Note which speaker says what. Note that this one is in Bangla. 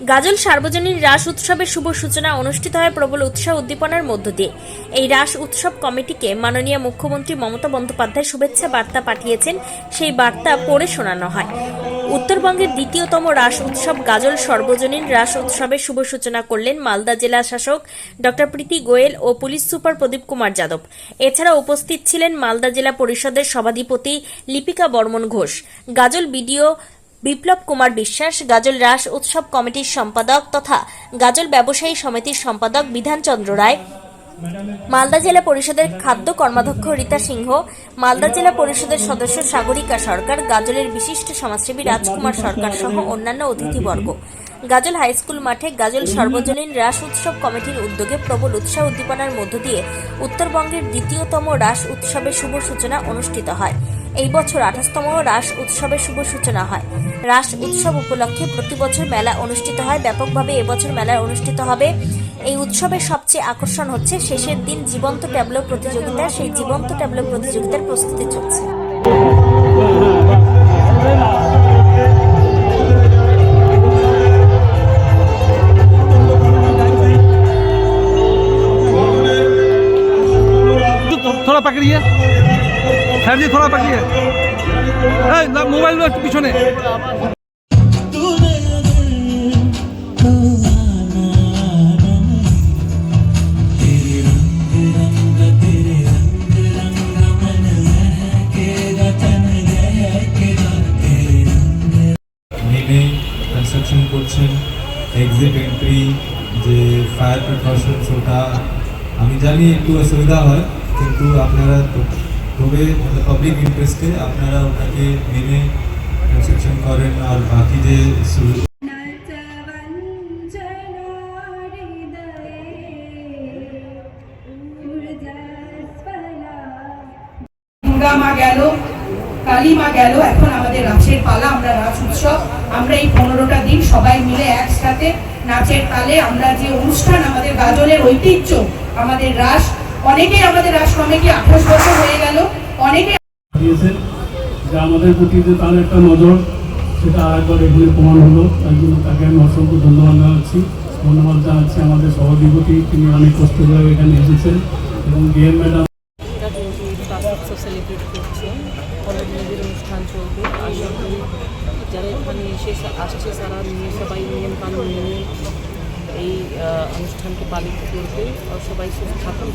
Speaker 1: গাজল সার্বজনীন রাস উৎসবের শুভ সূচনা অনুষ্ঠিত হয় প্রবল উৎসাহ উদ্দীপনার মধ্য দিয়ে। এই রাস উৎসব কমিটিকে মাননীয় মুখ্যমন্ত্রী মমতা বন্দ্যোপাধ্যায় শুভেচ্ছা বার্তা পাঠিয়েছেন। সেই বার্তা পড়ে শোনানো হয়। উত্তরবঙ্গের দ্বিতীয়তম রাস উৎসব গাজল সর্বজনীন রাস উৎসবের শুভ সূচনা করলেন মালদা জেলা শাসক ডক্টর প্রীতি গোয়েল ও পুলিশ সুপার প্রদীপ কুমার যাদব। এছাড়া উপস্থিত ছিলেন মালদা জেলা পরিষদের সভাধিপতি লিপিকা বর্মন ঘোষ। গাজল বিডিও বিপ্লব কুমার বিশ্বাস, গাজল রাস উৎসব কমিটির সম্পাদক তথা গাজল ব্যবসায়ী সমিতির সম্পাদক বিধানচন্দ্র রায় মালদা জেলা পরিষদের খাদ্য কর্মাধ্যক্ষ রীতা সিংহ, মালদা জেলা পরিষদের সদস্য সাগরিকা সরকার, গাজলের বিশিষ্ট সমাজসেবী রাজকুমার সরকার সহ অন্যান্য অতিথিবর্গ। গাজল হাইস্কুল মাঠে গাজল সর্বজনীন রাস উৎসব কমিটির উদ্যোগে প্রবল উৎসাহ উদ্দীপনার মধ্য দিয়ে উত্তরবঙ্গের দ্বিতীয়তম রাস উৎসবের শুভ সূচনা অনুষ্ঠিত হয়। এই বছর আঠাশতম রাস উৎসবের শুভ সূচনা হয়। রাস উৎসব উপলক্ষে প্রতি বছর মেলা অনুষ্ঠিত হয়। ব্যাপকভাবে এবছর মেলা অনুষ্ঠিত হবে। এই উৎসবের সবচেয়ে আকর্ষণ হচ্ছে শেষের দিন জীবন্ত ট্যাবলো প্রতিযোগিতা সেই জীবন্ত ট্যাবলো প্রতিযোগিতার প্রস্তুতি চলছে
Speaker 2: तो थोड़ा पकड़िए सर जी थोड़ा पकड़िए ए, ना मोबाइल में पीछे
Speaker 3: কনস্ট্রাকশন করছেন এক্সিট এন্ট্রি যে ফায়ার প্রিকশন ওটা আমি জানি একটু অসুবিধা হয় কিন্তু আপনারা তো- তবে পাবলিক ইন্টারেস্টে আপনারা ওটাকে মেনে কনস্ট্রাকশন করেন আর বাকি যে সু-
Speaker 4: দুর্গা মা গেল কালী মা গেল এখন আমাদের রাসের পালা আমরা রাস উৎসব। আমরা এই পনেরোটা দিন সবাই মিলে একসাথে নাচের তালে আমরা যে অনুষ্ঠান আমাদের গাজলের ঐতিহ্য আমাদের রাস অনেকেই আমাদের রাস কমিটি আঠাশ বছর হয়ে গেল অনেকে
Speaker 5: যে আমাদের প্রতি যে তার একটা নজর সেটা আরেকবার এখানে প্রমাণ হলো। তার জন্য তাকে আমি অসংখ্য ধন্যবাদ জানাচ্ছি। ধন্যবাদ জানাচ্ছি আমাদের সভাধিপতি তিনি অনেক কষ্ট করে এখানে এসেছেন। এবং ডিএম ম্যাডাম
Speaker 6: সেলিব্রেট করছে। অলরেডি মেয়েদের অনুষ্ঠান চলবে আশা করি যারা এখানে এসে আসছে তারা নিয়ে সবাই নিয়ম কানুন মেনে এই অনুষ্ঠানকে পালিত করবে আর সবাই সুস্থ থাকুন।